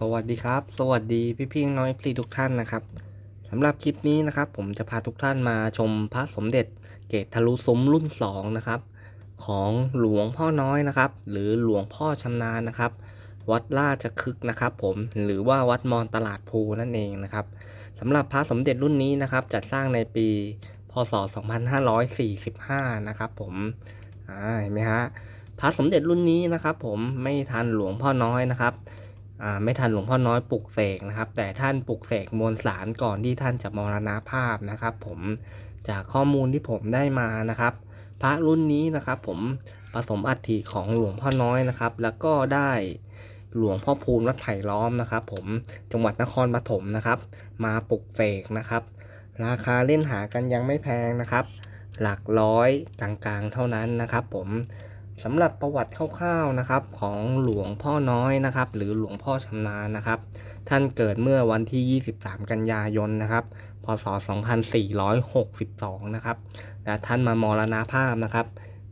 สวัสดีครับ สวัสดีพี่พี่ๆน้องเอฟซีทุกท่านนะครับสำหรับคลิปนี้นะครับ ผมจะพาทุกท่านมาชมพระสมเด็จเกตทะลุซุ้มรุ่น 2 นะครับ ของหลวงพ่อน้อยนะครับ หรือหลวงพ่อชำนาญนะครับ วัดราชคฤห์นะครับ ผมหรือว่าวัดมอนตลาดภูนั่นเองนะครับสำหรับพระสมเด็จรุ่นนี้นะครับ จัดสร้างในปี พศ 2545 นะครับ ผมอ่าเห็นไหมฮะพระสมเด็จรุ่นนี้นะครับ ผมไม่ทันหลวงพ่อน้อยนะครับ ไม่ทันหลวงพ่อน้อยปลุกเสกนะครับ แต่ท่านปลุกเสกมวลสารก่อนที่ท่านจะมรณภาพนะครับ ผมจากข้อมูลที่ผมได้มานะครับ พระรุ่นนี้นะครับผมผสมอัฐิของหลวงพ่อน้อยนะครับ แล้วก็ได้หลวงพ่อพูนวัดไผ่ล้อมนะครับ ผมจังหวัดนครปฐมนะครับ มาปลุกเสกนะครับ ราคาเล่นหากันยังไม่แพงนะครับ หลักร้อยกลางๆเท่านั้นนะครับ ผม สำหรับประวัติคร่าวๆนะครับของหลวงพ่อน้อยนะครับ หรือหลวงพ่อชำนาญนะครับ ท่านเกิดเมื่อวันที่ 23 กันยายนนะครับ พศ 2462 นะครับและท่านมามรณภาพนะครับ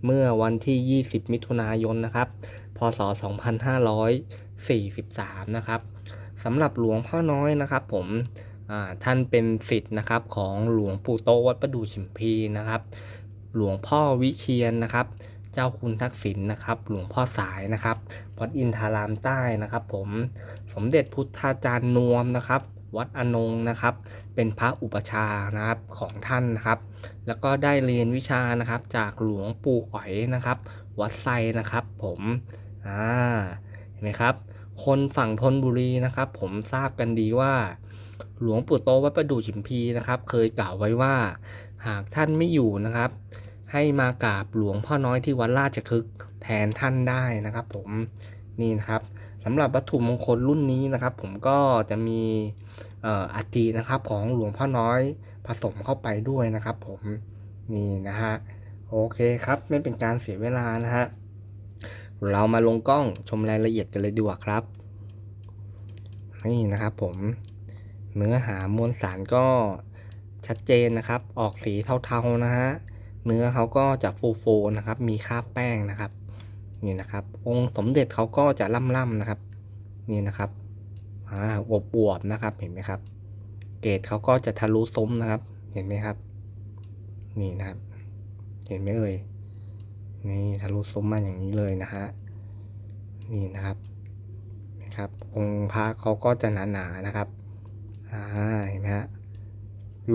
เมื่อวันที่ 20 มิถุนายนนะครับ พศ 2543 นะครับสำหรับหลวงพ่อน้อยนะครับ ผมท่านเป็นศิษย์นะครับของหลวงปู่โตวัดประดู่ฉิมพีนะครับ หลวงพ่อวิเชียนนะครับ เจ้าคุณทักษิณนะครับ หลวงพ่อสายนะครับวัดอินทารามใต้นะครับ ผมสมเด็จพุทธาจารย์นวมนะครับ วัดอนงนะครับ เป็นพระอุปชานะครับของท่านนะครับ แล้วก็ได้เรียนวิชานะครับ จากหลวงปู่อ๋อยนะครับ วัดไซนะครับ ผมอ่าเห็นไหมครับ คนฝั่งธนบุรีนะครับ ผมทราบกันดีว่าหลวงปู่โตวัดประดู่ฉิมพีนะครับ เคยกล่าวไว้ว่า หากท่านไม่อยู่นะครับ ให้มากราบหลวงพ่อน้อยที่วัดราชคฤห์แทนท่านได้นะครับผมนี่นะครับสำหรับวัตถุมงคลรุ่นนี้นะครับ ผมก็จะมีอัฐินะครับของหลวงพ่อน้อยผสมเข้าไปด้วยนะครับ ผมนี่นะฮะโอเคครับไม่เป็นการเสียเวลานะฮะเรามาลงกล้องชมรายละเอียดกันเลยดีกว่าครับนี่นะครับ ผมเนื้อหามวลสารก็ชัดเจนนะครับ ออกสีเทาๆนะฮะ เนื้อเขาก็จะฟูๆนะครับ มีคราบแป้งนะครับ นี่นะครับ องค์สมเด็จเขาก็จะล่ำๆนะครับ นี่นะครับอ่าอวบๆนะครับ เห็นไหมครับ เกรดเขาก็จะทะลุซุ้มนะครับ เห็นไหมครับ นี่นะครับ เห็นไหมเอ่ย นี่ทะลุซุ้มมาอย่างนี้เลยนะฮะ นี่นะครับนะครับ องค์พระเขาก็จะหนาๆนะครับ อ่า เห็นไหมฮะ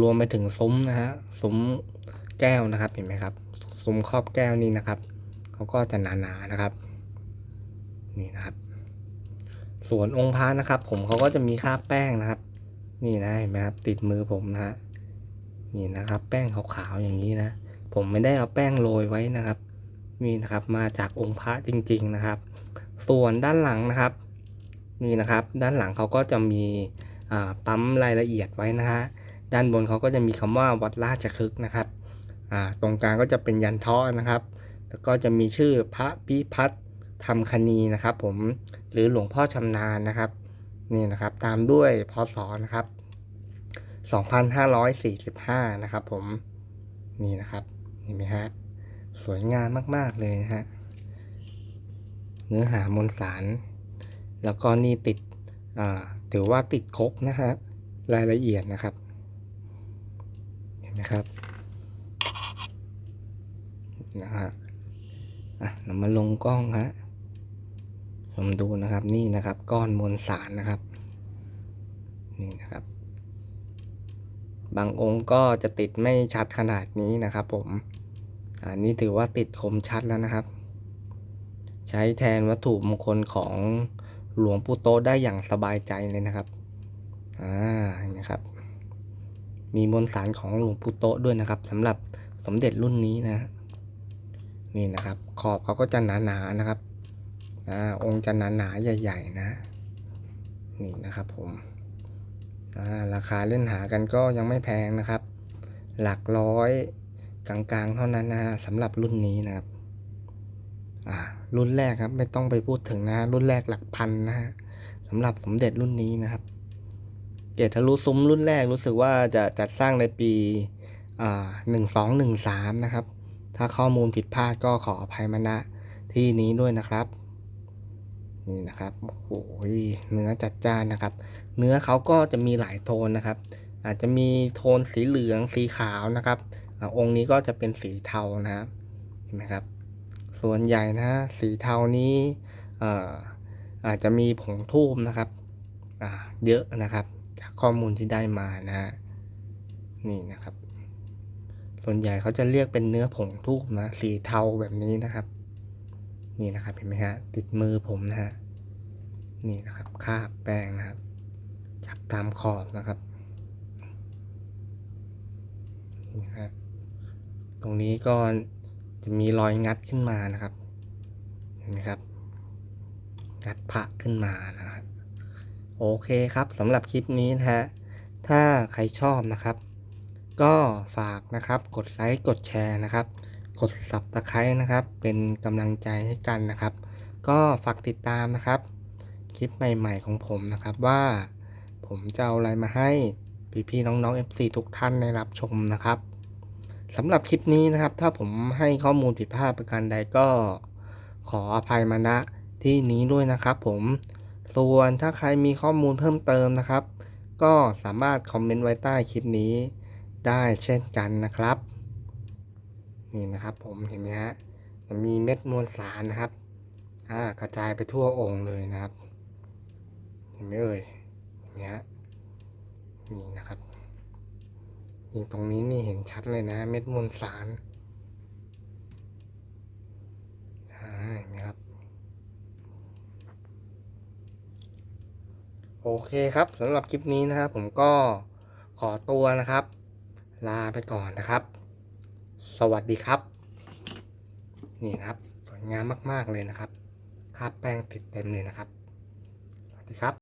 รวมไปถึงซุ้มนะฮะ ซุ้ม แก้วนะครับเห็นไหมครับซุ้มครอบแก้วนี่นะครับเขาก็จะหนาๆนะครับ นี่นะครับ ส่วนองค์พระนะครับ ผมเขาก็จะมีคราบแป้งนะครับ นี่นะเห็นไหมครับ ติดมือผมนะฮะนี่นะครับ แป้งขาวๆอย่างนี้นะ ผมไม่ได้เอาแป้งโรยไว้นะครับนี่นะครับ มาจากองค์พระจริง ๆนะครับ ส่วนด้านหลังนะครับนี่นะครับ ด้านหลังเขาก็จะมีปั๊มรายละเอียดไว้นะฮะด้านบนเขาก็จะมีคำว่าวัดราชคฤห์นะครับ อ่าตรงกลางก็จะเป็นยันทาะนะครับ แล้วก็จะมีชื่อพระพิพัฒน์ธรรมคณีนะครับ ผมหรือหลวงพ่อชำนาญนะครับนี่นะครับตามด้วยพศนะครับ 2545 นะครับ ผมนี่นะครับเห็นไหมฮะสวยงามมาก ๆ เลยนะฮะเนื้อหามวลสาร แล้วก็นี่ติดอ่าถือว่าติดครบนะฮะรายละเอียดนะครับ เห็นไหมครับ นะฮะอะเรามาลงกล้องฮะชมดูนะครับนี่นะครับ ก้อนมวลสารนะครับ นี่นะครับ บางองค์ก็จะติดไม่ชัดขนาดนี้นะครับ ผมอันนี้ถือว่าติดคมชัดแล้วนะครับ ใช้แทนวัตถุมงคลของหลวงปู่โตได้อย่างสบายใจเลยนะครับอ่านไหมครับ มีมวลสารของหลวงปู่โตด้วยนะครับสำหรับสมเด็จรุ่นนี้นะ นี่นะครับ ขอบเขาก็จะหนาๆนะครับอ่าองค์จะหนาๆใหญ่ ๆ นะ นี่นะครับผมอ่าราคาเล่นหากันก็ยังไม่แพงนะครับ หลักร้อยกลางๆ เท่านั้นนะฮะสำหรับรุ่นนี้นะครับอ่ารุ่นแรกครับไม่ต้องไปพูดถึงนะ รุ่นแรกหลักพันนะฮะสำหรับสมเด็จรุ่นนี้นะครับ เกตทะลุซุ้มรุ่นแรกรู้สึกว่าจะจัดสร้างในปีอ่าหนึ่งสองหนึ่งสามนะครับ ถ้าข้อมูลผิดพลาดก็ขออภัยมาณที่นี้ด้วยนะครับ นี่นะครับโอ้โหเนื้อจัดจ้านนะครับ เนื้อเขาก็จะมีหลายโทนนะครับ อาจจะมีโทนสีเหลืองสีขาวนะครับอองค์นี้ก็จะเป็นสีเทานะครับเห็นไหมครับ ส่วนใหญ่นะสีเทานี้เอ่อาจจะมีผงทูบนะครับเยอะนะครับ จากข้อมูลที่ได้มานะนี่นะครับ ส่วนใหญ่เขาจะเรียกเป็นเนื้อผงทูบนะ สีเทาแบบนี้นะครับ นี่นะครับเห็นไหมฮะติดมือผมนะฮะนี่นะครับคาบแป้งนะครับ จับตามขอบนะครับนี่ฮะตรงนี้ก็จะมีรอยงัดขึ้นมานะครับ เห็นไหมครับ งัดพระขึ้นมานะครับ โอเคครับสำหรับคลิปนี้นะฮะถ้าใครชอบนะครับ ก็ฝากนะครับกดไลค์กดแชร์นะครับ กด subscribe นะครับ เป็นกำลังใจให้กันนะครับ ก็ฝากติดตามนะครับ คลิปใหม่ ๆ ของผมนะครับว่าผมจะเอาอะไรมาให้พี่ๆน้องๆ FC ทุกท่านได้รับชมนะครับสำหรับคลิปนี้นะครับ ถ้าผมให้ข้อมูลผิดพลาดประการใดก็ขออภัยมาณที่นี้ด้วยนะครับ ผมส่วนถ้าใครมีข้อมูลเพิ่มเติมนะครับ ก็สามารถคอมเมนต์ไว้ใต้คลิปนี้ ได้เช่นกันนะครับ นี่นะครับผมเห็นไหมฮะจะมีเม็ดมวลสารนะครับอ่ากระจายไปทั่วองค์เลยนะครับ เห็นไหมเอ่ยอย่างเงี้ยนี่นะครับนี่ตรงนี้นี่เห็นชัดเลยนะ เม็ดมวลสารอ่าเห็นไหมครับ โอเคครับสำหรับคลิปนี้นะครับ ผมก็ขอตัวนะครับ ลาไปก่อนนะครับ สวัสดีครับ นี่นะครับสวยงามมาก ๆ เลยนะครับคาบแป้งติดเต็มเลยนะครับ สวัสดีครับ